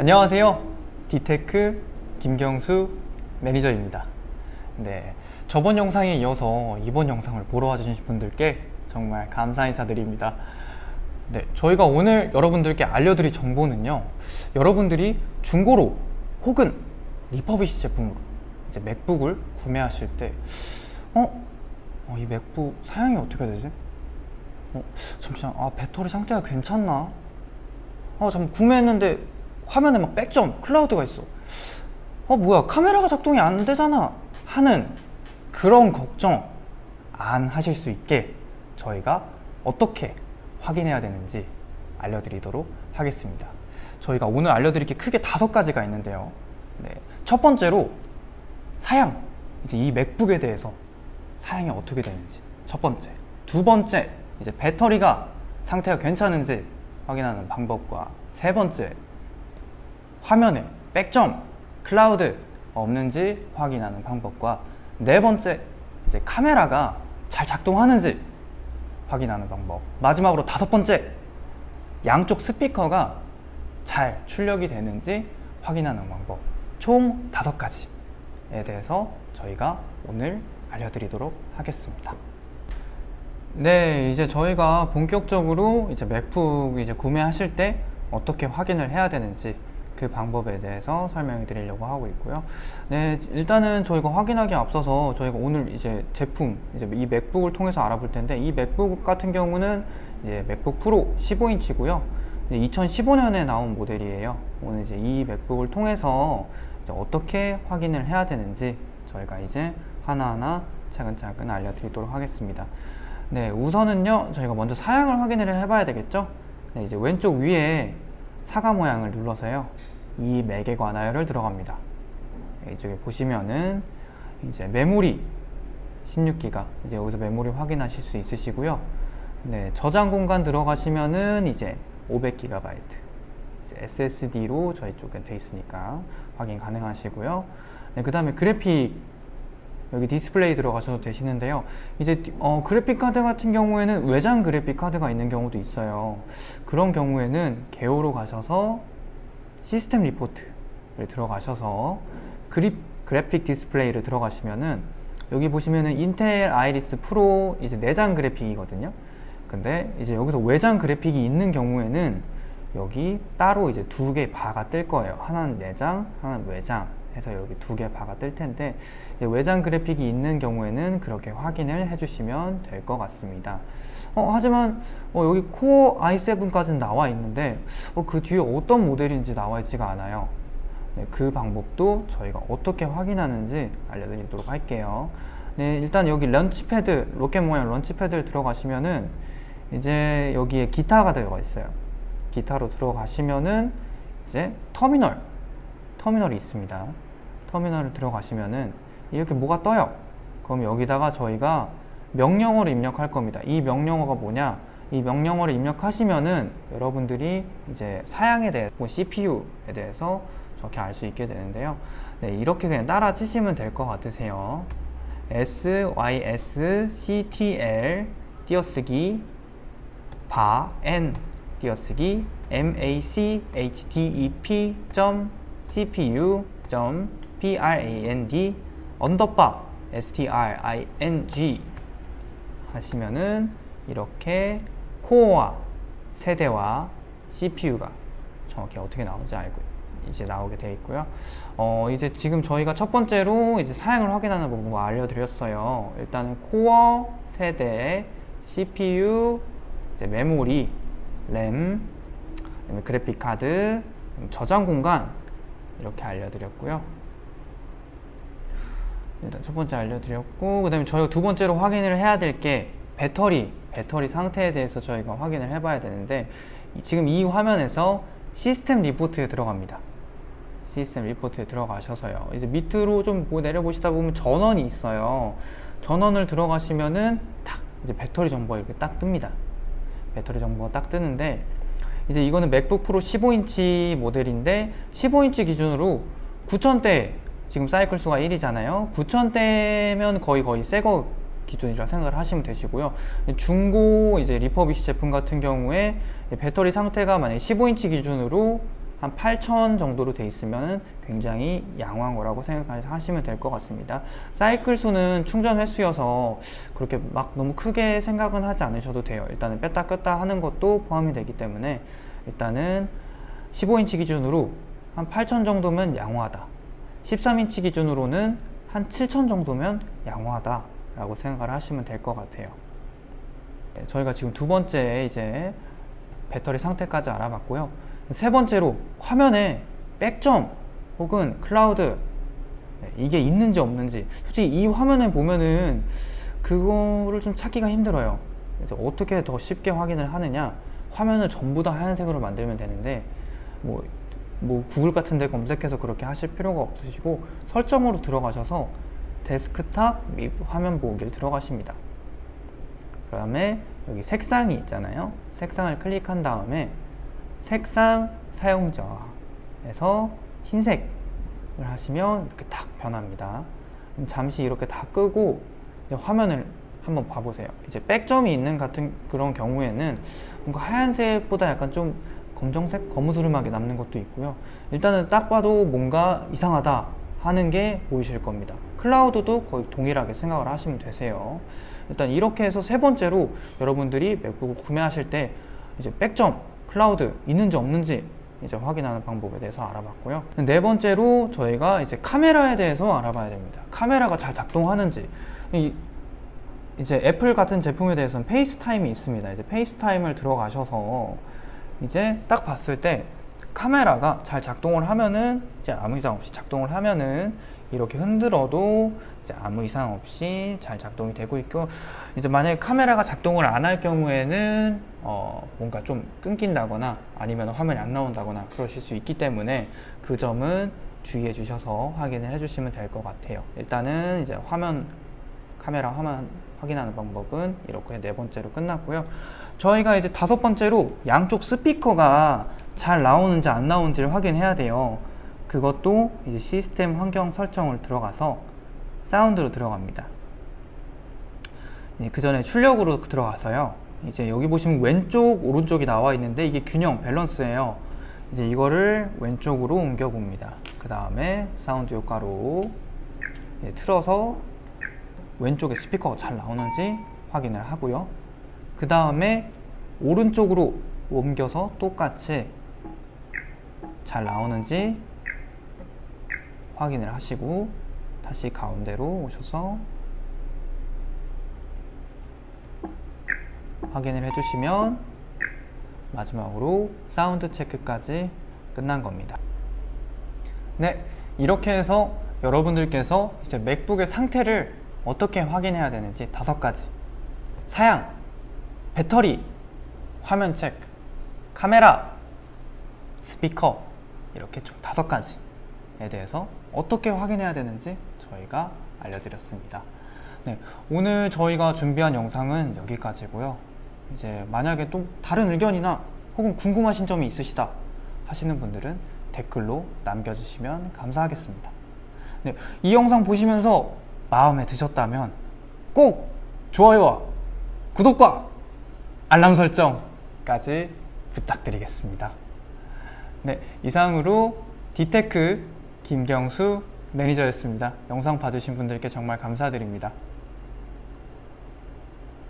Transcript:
안녕하세요. 디테크 김경수 매니저입니다. 네. 저번 영상에 이어서 이번 영상을 보러 와주신 분들께 정말 감사 인사드립니다. 네. 저희가 오늘 여러분들께 알려드릴 정보는요. 여러분들이 중고로 혹은 리퍼비시 제품으로 이제 맥북을 구매하실 때, 어? 어, 이 맥북 사양이 어떻게 되지? 어, 잠시만, 아, 배터리 상태가 괜찮나? 어, 잠 구매했는데 화면에 막 백점 클라우드가 있어. 어, 뭐야, 카메라가 작동이 안 되잖아. 하는 그런 걱정 안 하실 수 있게 저희가 어떻게 확인해야 되는지 알려드리도록 하겠습니다. 저희가 오늘 알려드릴 게 크게 다섯 가지가 있는데요. 네. 첫 번째로 사양, 이제 이 맥북에 대해서 사양이 어떻게 되는지 첫 번째. 두 번째, 이제 배터리가 상태가 괜찮은지 확인하는 방법과 세 번째, 화면에 백점, 클라우드 없는지 확인하는 방법과 네 번째, 이제 카메라가 잘 작동하는지 확인하는 방법. 마지막으로 다섯 번째, 양쪽 스피커가 잘 출력이 되는지 확인하는 방법. 총 다섯 가지에 대해서 저희가 오늘 알려드리도록 하겠습니다. 네, 이제 저희가 본격적으로 이제 맥북 이제 구매하실 때 어떻게 확인을 해야 되는지 그 방법에 대해서 설명해 드리려고 하고 있고요. 네, 일단은 저희가 확인하기 앞서서 저희가 오늘 이제 제품, 이제 이 맥북을 통해서 알아볼 텐데 이 맥북 같은 경우는 이제 맥북 프로 15인치고요. 2015년에 나온 모델이에요. 오늘 이제 이 맥북을 통해서 어떻게 확인을 해야 되는지 저희가 이제 하나하나 차근차근 알려드리도록 하겠습니다. 네, 우선은요, 저희가 먼저 사양을 확인을 해봐야 되겠죠? 네, 이제 왼쪽 위에 사과 모양을 눌러서요, 이 맥에 관하여를 들어갑니다. 네, 이쪽에 보시면은 이제 메모리 16기가 이제 여기서 메모리 확인하실 수 있으시고요. 네, 저장 공간 들어가시면은 이제 500GB SSD로 저희 쪽에 돼 있으니까 확인 가능하시고요. 네, 그 다음에 그래픽 여기 디스플레이 들어가셔도 되시는데요. 이제 어, 그래픽 카드 같은 경우에는 외장 그래픽 카드가 있는 경우도 있어요. 그런 경우에는 개요로 가셔서 시스템 리포트를 들어가셔서 그립 그래픽 디스플레이를 들어가시면은 여기 보시면은 인텔 아이리스 프로 이제 내장 그래픽이거든요. 근데 이제 여기서 외장 그래픽이 있는 경우에는 여기 따로 이제 두 개 바가 뜰 거예요. 하나는 내장, 하나는 외장 해서 여기 두 개 바가 뜰 텐데 외장 그래픽이 있는 경우에는 그렇게 확인을 해주시면 될 것 같습니다. 어, 하지만 어, 여기 코어 i7까지는 나와 있는데 어, 그 뒤에 어떤 모델인지 나와 있지가 않아요. 네, 그 방법도 저희가 어떻게 확인하는지 알려드리도록 할게요. 네, 일단 여기 런치패드, 로켓 모양 런치패드를 들어가시면은 이제 여기에 기타가 들어가 있어요. 기타로 들어가시면은 이제 터미널, 터미널이 있습니다. 터미널을 들어가시면은 이렇게 뭐가 떠요. 그럼 여기다가 저희가 명령어를 입력할 겁니다. 이 명령어가 뭐냐? 이 명령어를 입력하시면은 여러분들이 이제 사양에 대해, 뭐 CPU에 대해서 저렇게 알 수 있게 되는데요. 네, 이렇게 그냥 따라 치시면 될 것 같으세요. sysctl 띄어쓰기 바 n 띄어쓰기 machdep cpu brand 언더바 string 하시면은 이렇게 코어와 세대와 CPU가 정확히 어떻게 나오는지 알고 이제 나오게 되어 있고요. 어, 이제 지금 저희가 첫 번째로 이제 사양을 확인하는 방법을 알려드렸어요. 일단은 코어, 세대, CPU, 메모리, 램, 그래픽 카드, 저장 공간 이렇게 알려드렸고요. 일단 첫 번째 알려드렸고 그 다음에 저희가 두 번째로 확인을 해야 될 게 배터리 배터리 상태에 대해서 저희가 확인을 해봐야 되는데 이- 지금 이 화면에서 시스템 리포트에 들어갑니다. 시스템 리포트에 들어가셔서요. 이제 밑으로 좀뭐 내려보시다 보면 전원이 있어요. 전원을 들어가시면은 딱 이제 배터리 정보가 이렇게 딱 뜹니다. 배터리 정보가 딱 뜨는데 이제 이거는 맥북 프로 15인치 모델인데 15인치 기준으로 9000대 지금 사이클 수가 1이잖아요. 9000대면 거의 거의 새거 기준이라 생각을 하시면 되시고요. 중고 이제 리퍼비시 제품 같은 경우에 배터리 상태가 만약에 15인치 기준으로 한 8천 정도로 돼 있으면 굉장히 양호한 거라고 생각하시면 될 것 같습니다. 사이클 수는 충전 횟수여서 그렇게 막 너무 크게 생각은 하지 않으셔도 돼요. 일단은 뺐다 꼈다 하는 것도 포함이 되기 때문에 일단은 15인치 기준으로 한 8천 정도면 양호하다. 13인치 기준으로는 한 7천 정도면 양호하다 라고 생각을 하시면 될 것 같아요. 네, 저희가 지금 두 번째 이제 배터리 상태까지 알아봤고요. 세 번째로 화면에 백점 혹은 클라우드 네, 이게 있는지 없는지 솔직히 이 화면에 보면은 그거를 좀 찾기가 힘들어요. 그래서 어떻게 더 쉽게 확인을 하느냐? 화면을 전부 다 하얀색으로 만들면 되는데 뭐, 뭐 구글 같은 데 검색해서 그렇게 하실 필요가 없으시고 설정으로 들어가셔서 데스크탑 및 화면 보기를 들어가십니다. 그 다음에 여기 색상이 있잖아요. 색상을 클릭한 다음에 색상 사용자에서 흰색을 하시면 이렇게 탁 변합니다. 잠시 이렇게 다 끄고 화면을 한번 봐보세요. 이제 백점이 있는 같은 그런 경우에는 뭔가 하얀색보다 약간 좀 검정색, 거무스름하게 남는 것도 있고요. 일단은 딱 봐도 뭔가 이상하다 하는 게 보이실 겁니다. 클라우드도 거의 동일하게 생각을 하시면 되세요. 일단 이렇게 해서 세 번째로 여러분들이 맥북을 구매하실 때 이제 백점, 클라우드 있는지 없는지 이제 확인하는 방법에 대해서 알아봤고요. 네 번째로 저희가 이제 카메라에 대해서 알아봐야 됩니다. 카메라가 잘 작동하는지 이 이제 애플 같은 제품에 대해서는 페이스타임이 있습니다. 이제 페이스타임을 들어가셔서 이제 딱 봤을 때 카메라가 잘 작동을 하면은 이제 아무 이상 없이 작동을 하면은 이렇게 흔들어도 이제 아무 이상 없이 잘 작동이 되고 있고 이제 만약에 카메라가 작동을 안 할 경우에는 어 뭔가 좀 끊긴다거나 아니면 화면이 안 나온다거나 그러실 수 있기 때문에 그 점은 주의해 주셔서 확인을 해 주시면 될 것 같아요. 일단은 이제 화면 카메라 화면 확인하는 방법은 이렇게 네 번째로 끝났고요. 저희가 이제 다섯 번째로 양쪽 스피커가 잘 나오는지 안 나오는지를 확인해야 돼요. 그것도 이제 시스템 환경 설정을 들어가서 사운드로 들어갑니다. 그 전에 출력으로 들어가서요. 이제 여기 보시면 왼쪽, 오른쪽이 나와 있는데 이게 균형, 밸런스예요. 이제 이거를 왼쪽으로 옮겨 봅니다. 그 다음에 사운드 효과로 이제 틀어서 왼쪽에 스피커가 잘 나오는지 확인을 하고요. 그 다음에 오른쪽으로 옮겨서 똑같이 잘 나오는지 확인을 하시고 다시 가운데로 오셔서 확인을 해주시면 마지막으로 사운드 체크까지 끝난 겁니다. 네, 이렇게 해서 여러분들께서 이제 맥북의 상태를 어떻게 확인해야 되는지 다섯 가지. 사양, 배터리, 화면 체크, 카메라, 스피커 이렇게 총 다섯 가지에 대해서 어떻게 확인해야 되는지 저희가 알려드렸습니다. 네, 오늘 저희가 준비한 영상은 여기까지고요. 이제 만약에 또 다른 의견이나 혹은 궁금하신 점이 있으시다 하시는 분들은 댓글로 남겨주시면 감사하겠습니다. 네, 이 영상 보시면서 마음에 드셨다면 꼭 좋아요와 구독과 알람 설정까지 부탁드리겠습니다. 네, 이상으로 디테크 김경수 매니저였습니다. 영상 봐주신 분들께 정말 감사드립니다.